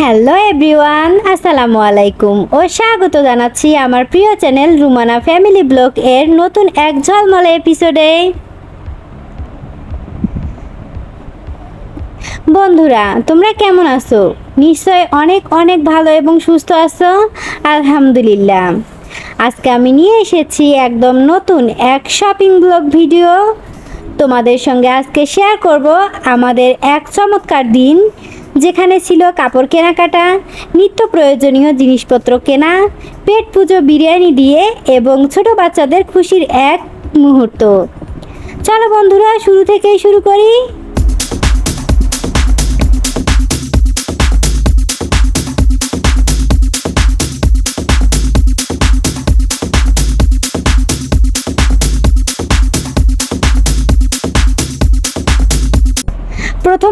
Hello everyone, আসসালামু আলাইকুম ও স্বাগত জানাচ্ছি আমার প্রিয় চ্যানেল রুমানা ফ্যামিলি ব্লগ এর নতুন এক ঝলমলে এপিসোডে বন্ধুরা, তোমরা কেমন আছো? নিশ্চয় অনেক অনেক ভালো এবং সুস্থ আছো? আলহামদুলিল্লাহ। আজকে আমি নিয়ে এসেছি একদম নতুন এক শপিং ব্লগ ভিডিও তোমাদের সঙ্গে আজকে শেয়ার করব আমাদের এক চমৎকার দিন যেখানে ছিল কাপড় কেনাকাটা, নিত্য প্রয়োজনীয় জিনিসপত্র কেনা পেট পুজো বিরিয়ানি দিয়ে এবং ছোট বাচ্চাদের খুশির এক মুহূর্ত। চলো বন্ধুরা, শুরু থেকেই শুরু করি।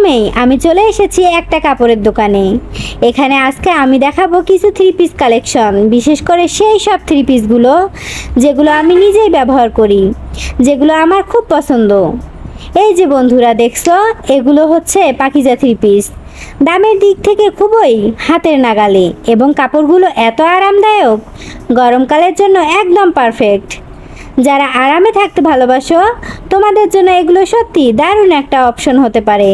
প্রথমেই আমি চলে এসেছি একটা কাপড়ের দোকানে। এখানে আজকে আমি দেখাবো কিছু থ্রি পিস কালেকশন বিশেষ করে সেই সব থ্রি পিসগুলো যেগুলো আমি নিজেই ব্যবহার করি, যেগুলো আমার খুব পছন্দ। এই যে বন্ধুরা দেখছ, এগুলো হচ্ছে পাকিজা থ্রি পিস দামের দিক থেকে খুবই হাতের নাগালে এবং কাপড়গুলো এত আরামদায়ক, গরমকালের জন্য একদম পারফেক্ট যারা আরামে থাকতে ভালোবাসো, তোমাদের জন্য এগুলো সত্যি দারুণ একটা অপশন হতে পারে।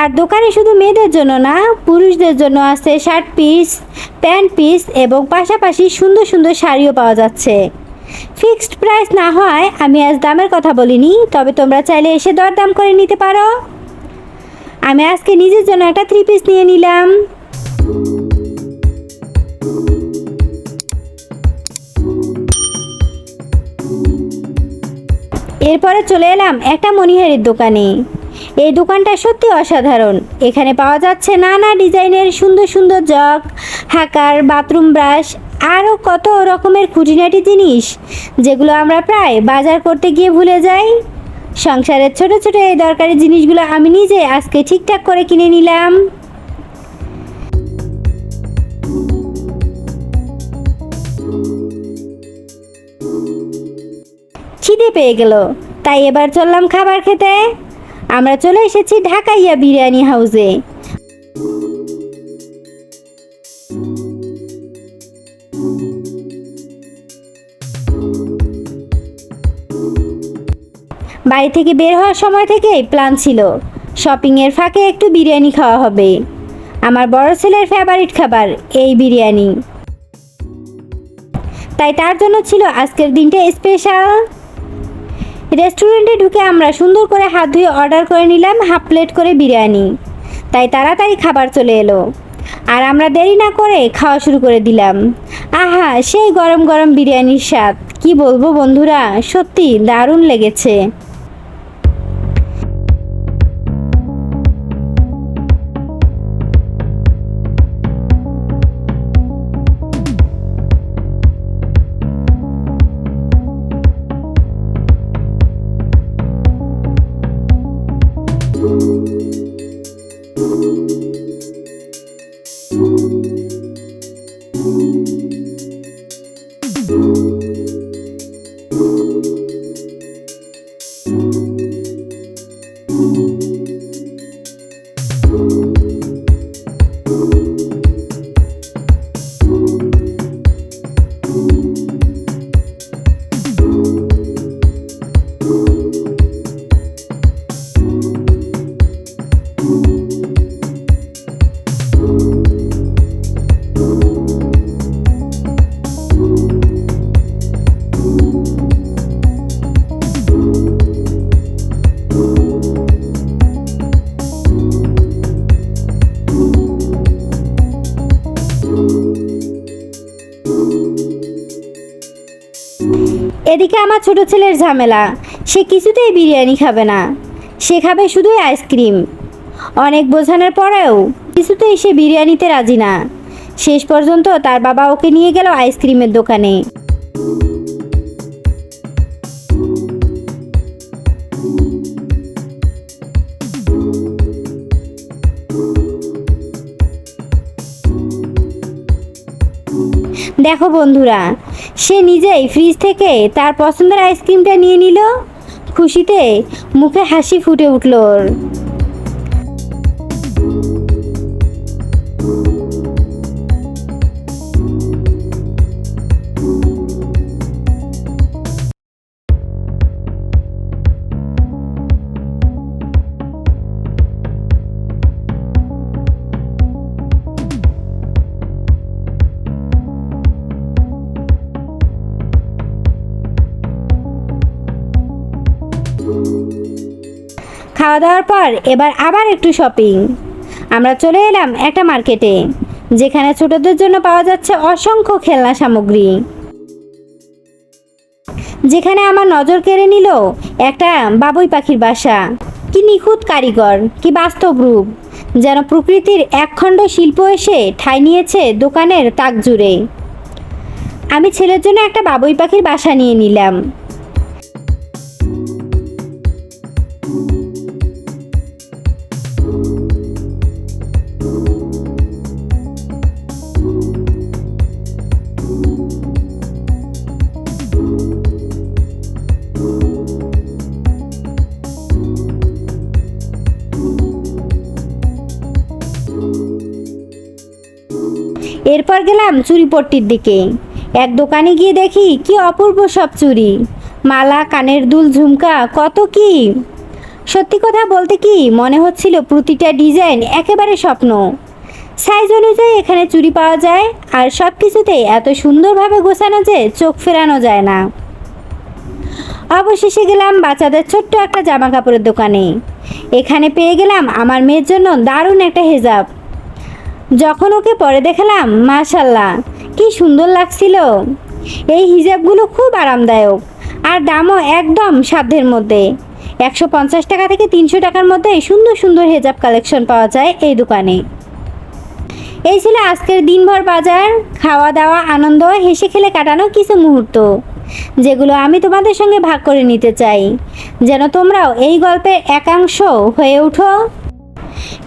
আর দোকানে শুধু মেয়েদের জন্য না, পুরুষদের জন্য আছে শার্ট পিস প্যান্ট পিস এবং পাশাপাশি সুন্দর সুন্দর শাড়িও পাওয়া যাচ্ছে। ফিক্সড প্রাইস না হয় আমি আজ দামের কথা বলিনি, তবে তোমরা চাইলে এসে দরদাম করে নিতে পারো। আমি আজকে নিজের জন্য একটা থ্রি পিস নিয়ে নিলাম। এরপরে চলে এলাম একটা মনিহারির দোকানে। এই দোকানটা সত্যি অসাধারণ। এখানে পাওয়া যাচ্ছে নানা ডিজাইনের সুন্দর সুন্দর জগ, হাকার, বাথরুম ব্রাশ, আরও কত রকমের খুঁটিনাটি জিনিস, যেগুলো আমরা প্রায় বাজার করতে গিয়ে ভুলে যাই। সংসারের ছোট ছোট এই দরকারি জিনিসগুলো আমি নিজে আজকে ঠিকঠাক করে কিনে নিলাম। খিদে পেয়ে গেল, তাই এবার চললাম খাবার খেতে। আমরা চলে এসেছি ঢাকাইয়া বিরিয়ানি হাউসে। বাড়ি থেকে বের হওয়ার সময় থেকেই প্ল্যান ছিল, শপিংয়ের ফাঁকে একটু বিরিয়ানি খাওয়া হবে। আমার বড় ছেলের ফেভারিট খাবার, এই বিরিয়ানি। তাই তার জন্য ছিল আজকের দিনটা স্পেশাল রেস্টুরেন্টে ঢুকে আমরা সুন্দর করে হাত ধুয়ে অর্ডার করে নিলাম হাফ প্লেট করে বিরিয়ানি। তাই তাড়াতাড়ি খাবার চলে এলো। আর আমরা দেরি না করে খাওয়া শুরু করে দিলাম। আহা, সেই গরম গরম বিরিয়ানির স্বাদ। কি বলব বন্ধুরা? সত্যি দারুণ লেগেছে। Música এদিকে আমার ছোট ছেলের ঝামেলা। সে কিছুতেই বিরিয়ানি খাবে না। সে খাবে শুধুই আইসক্রিম। অনেক বোঝানোর পরেও কিছুতেই সে বিরিয়ানিতে রাজি না। শেষ পর্যন্ত তার বাবা ওকে নিয়ে গেল আইসক্রিমের দোকানে। দেখো বন্ধুরা, সে নিজেই ফ্রিজ থেকে তার পছন্দের আইসক্রিমটা নিয়ে নিল। খুশিতে মুখে হাসি ফুটে উঠল ওর। খাওয়া দাওয়ার পর এবার আবার একটু শপিং আমরা চলে এলাম একটা মার্কেটে যেখানে ছোটদের জন্য পাওয়া যাচ্ছে অসংখ্য খেলনা সামগ্রী। যেখানে আমার নজর কেড়ে নিল একটা বাবুই পাখির বাসা। কি নিখুঁত কারিগর, কি বাস্তব রূপ, যেন প্রকৃতির একখণ্ড শিল্প এসে ঠাঁই নিয়েছে দোকানের তাক জুড়ে আমি ছেলের জন্য একটা বাবুই পাখির বাসা নিয়ে নিলাম। এরপর গেলাম চুরিপট্টির দিকে। এক দোকানে গিয়ে দেখি কি অপূর্ব সব চুড়ি। মালা, কানের দুল, ঝুমকা, কত কি? সত্যি কথা বলতে কি, মনে হচ্ছিল প্রতিটা ডিজাইন একেবারে স্বপ্ন। সাইজ অনুযায়ী এখানে চুড়ি পাওয়া যায়, আর সব কিছুতেই এত সুন্দরভাবে গোছানো যে চোখ ফেরানো যায় না। অবশেষে গেলাম বাচ্চাদের ছোট্ট একটা জামা কাপড়ের দোকানে। এখানে পেয়ে গেলাম আমার মেয়ের জন্য দারুণ একটা হেজাব। যখন ওকে পরে দেখালাম, মাশাল্লাহ, কি সুন্দর লাগছিল। এই হিজাবগুলো খুব আরামদায়ক, আর দামও একদম সাধ্যের মধ্যে। একশো পঞ্চাশ টাকা থেকে তিনশো টাকার মধ্যে সুন্দর সুন্দর হেজাব কালেকশন পাওয়া যায় এই দোকানে। এই ছিল আজকের দিনভর বাজার খাওয়া দাওয়া আনন্দ, হেসে খেলে কাটানো কিছু মুহূর্ত, যেগুলো আমি তোমাদের সঙ্গে ভাগ করে নিতে চাই। যেন তোমরাও এই গল্পের একাংশ হয়ে উঠো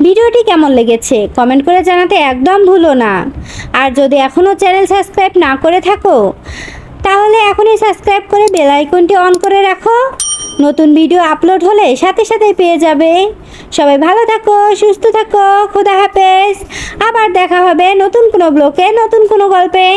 ভিডিওটি কেমন লেগেছে কমেন্ট করে জানাতে একদম ভুলো না। আর যদি এখনও চ্যানেল সাবস্ক্রাইব না করে থাকো, তাহলে এখনই সাবস্ক্রাইব করে বেল আইকনটি অন করে রাখো। নতুন ভিডিও আপলোড হলে সাথে সাথে পেয়ে যাবে। সবাই ভালো থাকো, সুস্থ থাকো, খোদা হাফেজ। আবার দেখা হবে নতুন কোনো ব্লকে নতুন কোনো গল্পে।